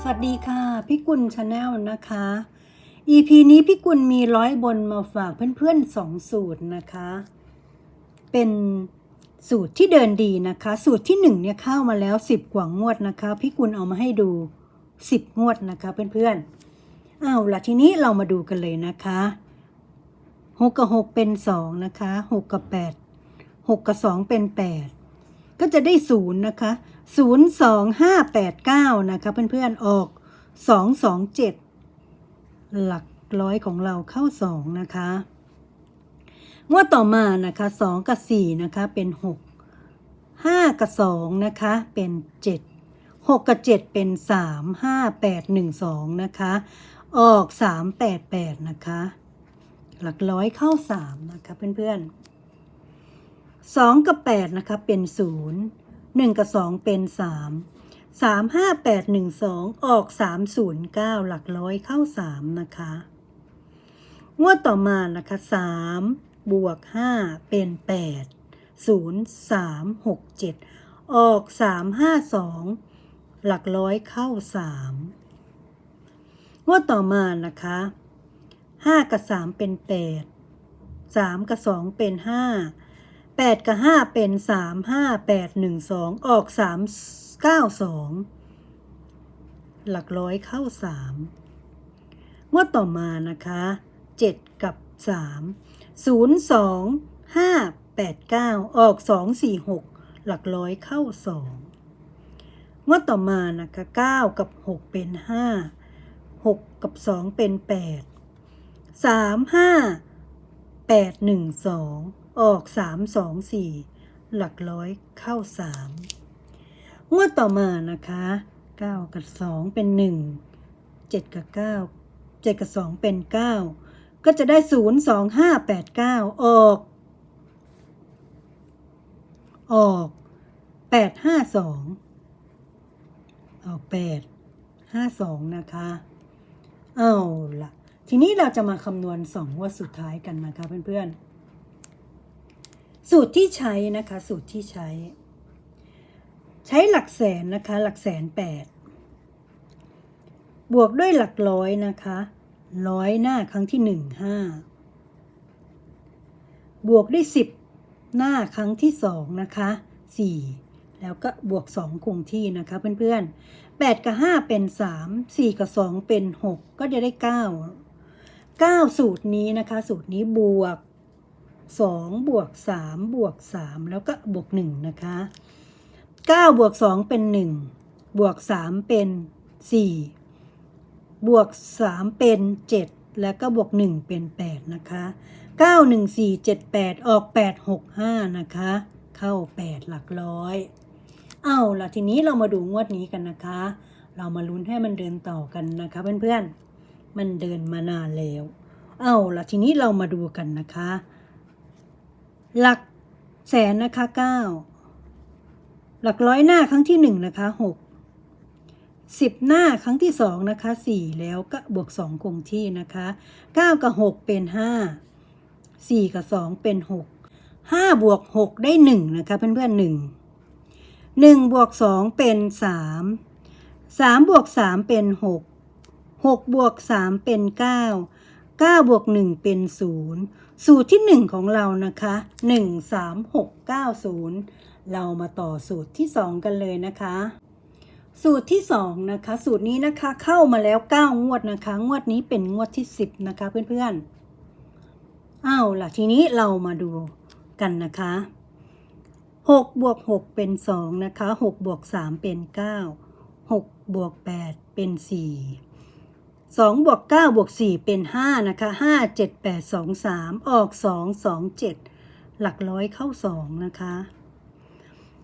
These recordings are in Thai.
สวัสดีค่ะ พี่กุลชาแนลนะคะ EP นี้พี่กุลมีร้อยบนมาฝากเพื่อนๆสองสูตรนะคะ เป็นสูตรที่เดินดีนะคะ สูตรที่หนึ่งเนี่ยเข้ามาแล้วสิบกว่างวดนะคะ พี่กุลเอามาให้ดูสิบงวดนะคะเพื่อนๆเอาละทีนี้เรามาดูกันเลยนะคะหกกับหกเป็นสองนะคะหกกับแปดหกกับสองเป็นแปดก็จะได้ศูนย์นะคะ ศูนย์สองห้าแปดเก้านะคะเพื่อนๆออกสองสองเจ็ดหลักร้อยของเราเข้าสองนะคะงวดต่อมานะคะสองกับสี่นะคะ เป็นหกห้ากับสองนะคะ เป็นเจ็ดหกกับเจ็ดเป็นสามห้าแปดหนึ่งสองนะคะ ออกสามแปดแปดนะคะ หลักร้อยเข้าสามนะคะเพื่อนๆสองกับแปดนะคะ เป็นศู นย์หนึ่งกับสองเป็นสามสามห้าแปดหนึ่งสองออกสามศูนย์เก้าหลักร้อยเข้าสามนะคะ งวดต่อมานะคะสามบวกห้าเป็นแปดศูนย์สามหกเจ็ดออกสามห้าสองหลักร้อยเข้าสามงวดต่อมานะคะห้ากับสามเป็นแปดสามกับสองเป็นห้า แปดกับห้าเป็นสามห้าแปดหนึ่งสองออกสามเก้าสองหลักร้อยเข้าสามงวดต่อมานะคะเจ็ดกับสามศูนย์สองห้าแปดเก้าออกสองสี่หกหลักร้อยเข้าสองงวดต่อมานะคะเก้ากับหกเป็นห้าหกกับสองเป็นแปดสามห้าแปดหนึ่งสอง ออกสามสองสี่หลักร้อยเข้าสามงวดต่อมานะคะเก้ากับสองเป็นหนึ่งเจ็ดกับเก้าเจ็ดกับสองเป็นเก้าก็จะได้ศูนย์สองห้าแปดเก้าออก ออกแปดห้าสองออกแปดห้าสองนะคะ เอาละทีนี้เราจะมาคำนวณสองงวดสุดท้ายกันนะคะเพื่อนๆ สูตรที่ใช้นะคะ สูตรที่ใช้ ใช้หลักแสนนะคะ หลักแสนแปดบวกด้วยหลักร้อยนะคะร้อยหน้าครั้งที่หนึ่งห้าบวกด้วยสิบหน้าครั้งที่สองนะคะสี่แล้วก็บวกสองคงที่นะคะเพื่อนๆแปดกับห้าเป็นสามสี่กับสองเป็นหกก็จะได้เก้าเก้าสูตรนี้นะคะ สูตรนี้บวก สองบวกสามบวกสามแล้วก็บวกหนึ่งนะคะเก้าบวกสองเป็นหนึ่งบวกสามเป็นสี่บวกสามเป็นเจ็ดแล้วก็บวกหนึ่งเป็นแปดนะคะเก้าหนึ่งสี่เจ็ดแปดออกแปดหกห้านะคะ เข้าแปดหลักร้อย เอาล่ะทีนี้เรามาดูงวดนี้กันนะคะ เรามาลุ้นให้มันเดินต่อกันนะคะเพื่อนๆ มันเดินมานานแล้ว เอาล่ะทีนี้เรามาดูกันนะคะ หลักแสนนะคะเก้าหลักร้อยหน้าครั้งที่หนึ่งนะคะหกสิบหน้าครั้งที่สองนะคะสี่แล้วก็บวกสองคงที่นะคะเก้ากับหกเป็นห้าสี่กับสองเป็นหกห้าบวกหกได้หนึ่งนะคะ เพื่อนๆหนึ่งหนึ่งบวกสองเป็นสามสามบวกสามเป็นหกหกบวกสามเป็นเก้าเก้าบวกหนึ่งเป็นศูนย์ สูตรที่หนึ่งของเรานะคะหนึ่งสามหกเก้าศูนย์เรามาต่อสูตรที่สองกันเลยนะคะ สูตรที่สองนะคะ สูตรนี้นะคะเข้ามาแล้วเก้างวดนะคะ งวดนี้เป็นงวดที่สิบนะคะเพื่อนๆอ้าวล่ะทีนี้เรามาดูกันนะคะหกบวกหกเป็นสองนะคะหกบวกสามเป็นเก้าหกบวกแปดเป็นสี่ สองบวกเก้าบวกสี่เป็นห้านะคะห้าเจ็ดแปดสองสามออกสองสองเจ็ดหลักร้อยเข้าสองนะคะ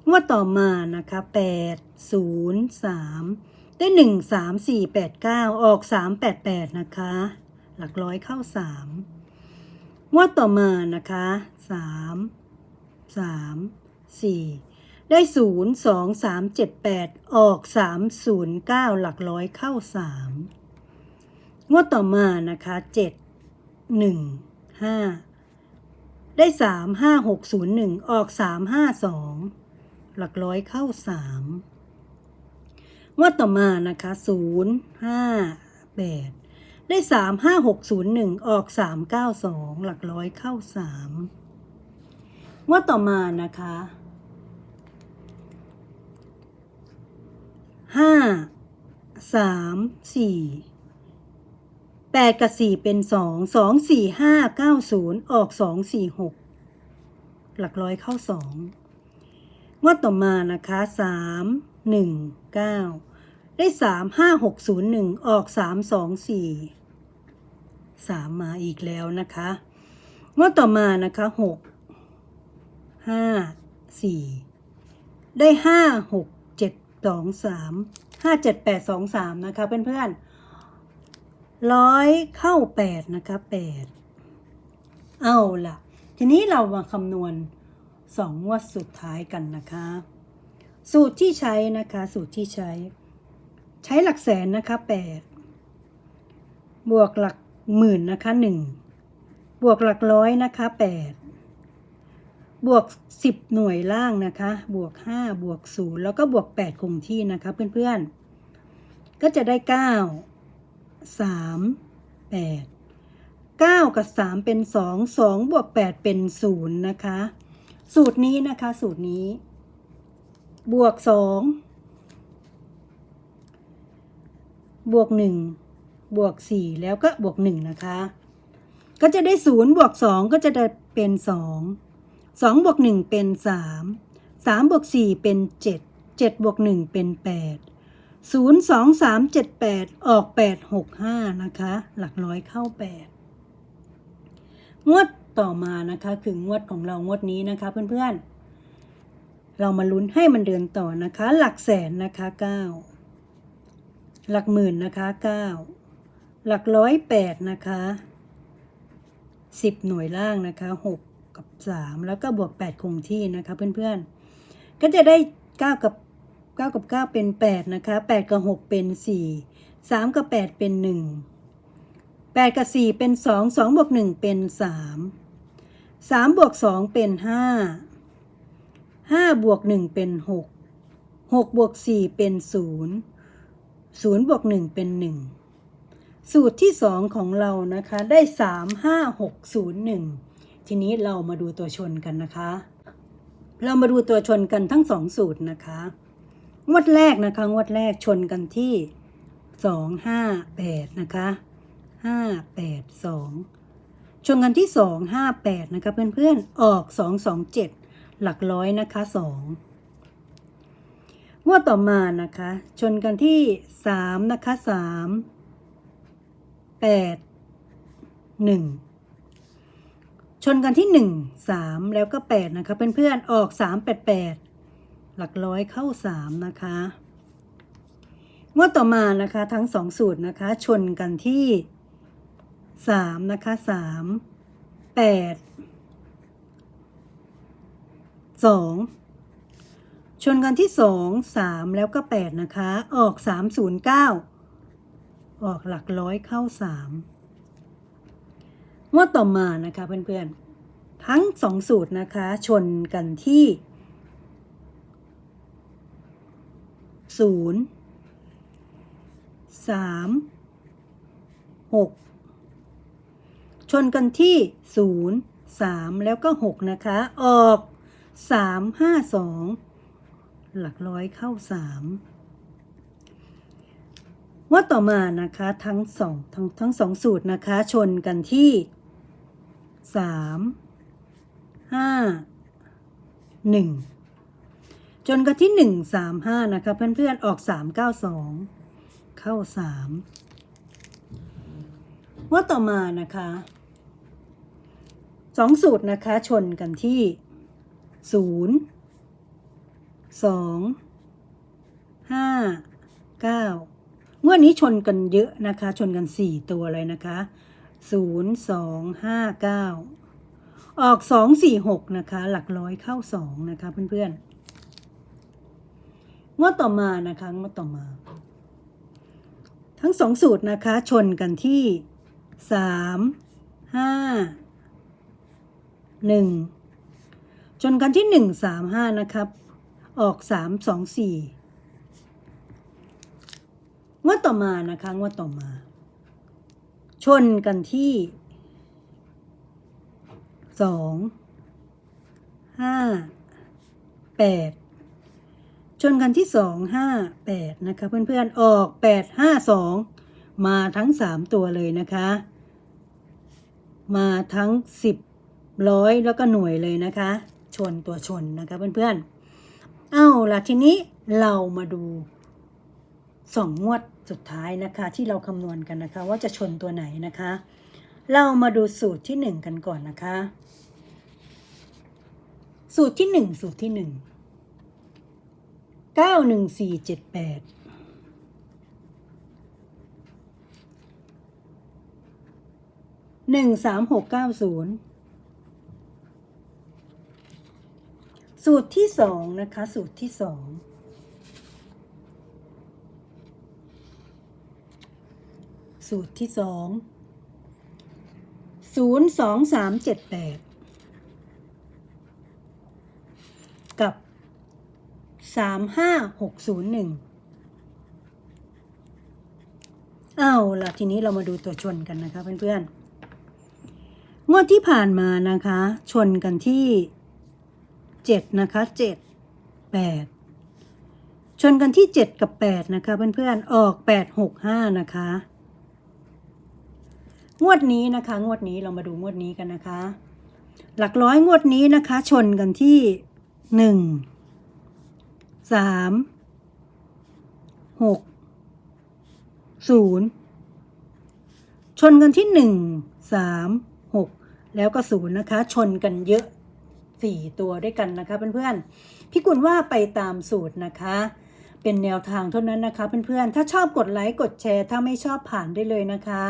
งวดต่อมานะคะแปดศูนย์สามได้หนึ่งสามสี่แปดเก้าออกสามแปดแปดนะคะ หลักร้อยเข้าสามงวดต่อมานะคะสามสามสี่ได้ศูนย์สองสามเจ็ดแปดออกสามศูนย์เก้าหลักร้อยเข้าสาม งวดต่อมานะคะเจ็ดหนึ่งห้าได้สามห้าหกศูนย์หนึ่งออกสามห้าสองหลักร้อยเข้าสามงวดต่อมานะคะศูนย์ห้าแปดได้สามห้าหกศูนย์หนึ่งออกสามเก้าสองหลักร้อยเข้าสามงวดต่อมานะคะห้าสามสี่ แปดกับสี่เป็นสองสองสี่ห้าเก้าศูนย์ออกสองสี่หกหลักร้อยเข้าสองงวดต่อมานะคะสามหนึ่งเก้าได้สามห้าหกศูนย์หนึ่งออกสามสองสี่สามมาอีกแล้วนะคะ งวดต่อมานะคะหกห้าสี่ได้ห้าหกเจ็ดสองสามห้าเจ็ดแปดสองสามนะคะเพื่อนๆ ร้อยเข้าแปดนะคะแปดเอาล่ะ ทีนี้เรามาคำนวณสองงวดสุดท้ายกันนะคะ สูตรที่ใช้นะคะ สูตรที่ใช้ ใช้หลักแสนนะคะแปดบวกหลักหมื่นนะคะหนึ่งบวกหลักร้อยนะคะแปดบวกสิบหน่วยล่างนะคะ บวกห้าบวกศูนย์แล้วก็บวกแปดคงที่นะคะเพื่อนๆ ก็จะได้เก้า สามแปดเก้ากับสามเป็นสองสองบวกแปดเป็นศูนย์นะคะ สูตรนี้นะคะ สูตรนี้ บวกสองบวกหนึ่งบวกสี่แล้วก็บวกหนึ่งนะคะ ก็จะได้ศูนย์บวกสองก็จะได้เป็นสองสองบวกหนึ่งเป็นสามสามบวกสี่เป็นเจ็ดเจ็ดบวกหนึ่งเป็นแปด ศูนย์สองสามเจ็ดแปดออกแปดหกห้านะคะ หลักร้อยเข้าแปดงวดต่อมานะคะ คืองวดของเรางวดนี้นะคะ เพื่อนๆ เรามาลุ้นให้มันเดินต่อนะคะ หลักแสนนะคะเก้าหลักหมื่นนะคะเก้าหลักร้อยแปดนะคะสิบหน่วยล่างนะคะหกกับสามแล้วก็บวกแปดคงที่นะคะ เพื่อนๆ ก็จะได้เก้ากับ เก้ากับเก้าเป็นแปดนะคะแปดกับหกเป็นสี่สามกับแปดเป็นหนึ่งแปดกับสี่เป็นสองสองบวกหนึ่งเป็นสามสามบวกสองเป็นห้าห้าบวกหนึ่งเป็นหกหกบวกสี่เป็นศูนย์ศูนย์บวกหนึ่งเป็นหนึ่งสูตรที่สองของเรานะคะ ได้สามห้าหกศูนย์หนึ่งทีนี้เรามาดูตัวชนกันนะคะ เรามาดูตัวชนกันทั้งสองสูตรนะคะ งวดแรกนะคะงวดแรกชนกันที่สองห้าแปดนะคะห้าแปดสองชนกันที่สองห้าแปดนะคะเพื่อนๆออกสองสองเจ็ดหลักร้อยนะคะสองงวดต่อมานะคะ ชนกันที่สามนะคะสามแปดหนึ่งชนกันที่หนึ่งสามแล้วก็แปดนะคะเพื่อนๆออกสามแปดแปด หลักร้อยเข้าสามนะคะงวดต่อมานะคะทั้งสองสูตรนะคะ ชนกันที่สามนะคะสามแปดสองชนกันที่สองสามแล้วก็แปดนะคะ ออกสามศูนย์เก้าออกหลักร้อยเข้าสามงวดต่อมานะคะเพื่อนๆ ทั้งสองสูตรนะคะ ชนกันที่ ศูนย์สามหกชนกันที่ศูนย์สามแล้วก็หกนะคะ ออกสามห้าสองหลักร้อยเข้าสามว่าต่อมานะคะทั้งสองทั้งทั้งสองสูตรนะคะ ชนกันที่สามห้าหนึ่ง จนกันที่หนึ่งสามห้านะคะเพื่อนๆออกสามเก้าสองเข้าสามว่าต่อมานะคะสองสูตรนะคะชนกันที่ศูนย์สองห้าเก้างวดนี้ชนกันเยอะนะคะ ชนกันสี่ตัวเลยนะคะศูนย์สองห้าเก้าออกสองสี่หกนะคะ หลักร้อยเข้าสองนะคะเพื่อนๆ งวดต่อมานะคะงวดต่อมา ทั้งสองสูตรนะคะชนกันที่สามห้าหนึ่งชนกันที่หนึ่งสามห้านะครับ ออกสามสองสี่งวดต่อมานะคะงวดต่อมา ชนกันที่สองห้าแปด ชนกันที่สองห้าแปดนะคะ เพื่อนๆออกแปดห้าสองมาทั้งสามตัวเลยนะคะ มาทั้งสิบร้อยแล้วก็หน่วยเลยนะคะ ชนตัวชนนะคะเพื่อนๆ เอาล่ะทีนี้เรามาดูสองงวดสุดท้ายนะคะที่เราคำนวณกันนะคะ ว่าจะชนตัวไหนนะคะ เรามาดูสูตรที่หนึ่งกันก่อนนะคะ สูตรที่หนึ่งสูตรที่หนึ่ง เก้าหนึ่งสี่เจ็ดแปดหนึ่งสามหกเก้าศูนย์สูตรที่สองนะคะ สูตรที่สองสูตรที่สองศูนย์สองสามเจ็ดแปด 35601 เอาล่ะ ทีนี้เรามาดูตัวชนกันนะคะ เพื่อนๆ งวดที่ผ่านมานะคะ ชนกันที่ 7 นะคะ 7 8 ชนกันที่ 7 กับ 8 นะคะ เพื่อนๆ ออก 865 นะคะ งวดนี้นะคะ งวดนี้เรามาดูงวดนี้กันนะคะ หลักร้อยงวดนี้นะคะ ชนกันที่ 1 สามหกศูนย์ชนกันที่หนึ่งสามหกแล้วก็ศูนย์นะคะ ชนกันเยอะสี่ตัวด้วยกันนะคะเพื่อนๆพี่กุลว่าไปตามสูตรนะคะ เป็นแนวทางเท่านั้นนะคะเพื่อนๆ ถ้าชอบกดไลค์กดแชร์ถ้าไม่ชอบผ่านได้เลยนะคะ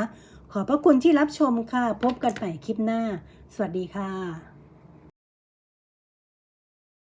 ขอบพระคุณที่รับชมค่ะ พบกันใหม่คลิปหน้า สวัสดีค่ะ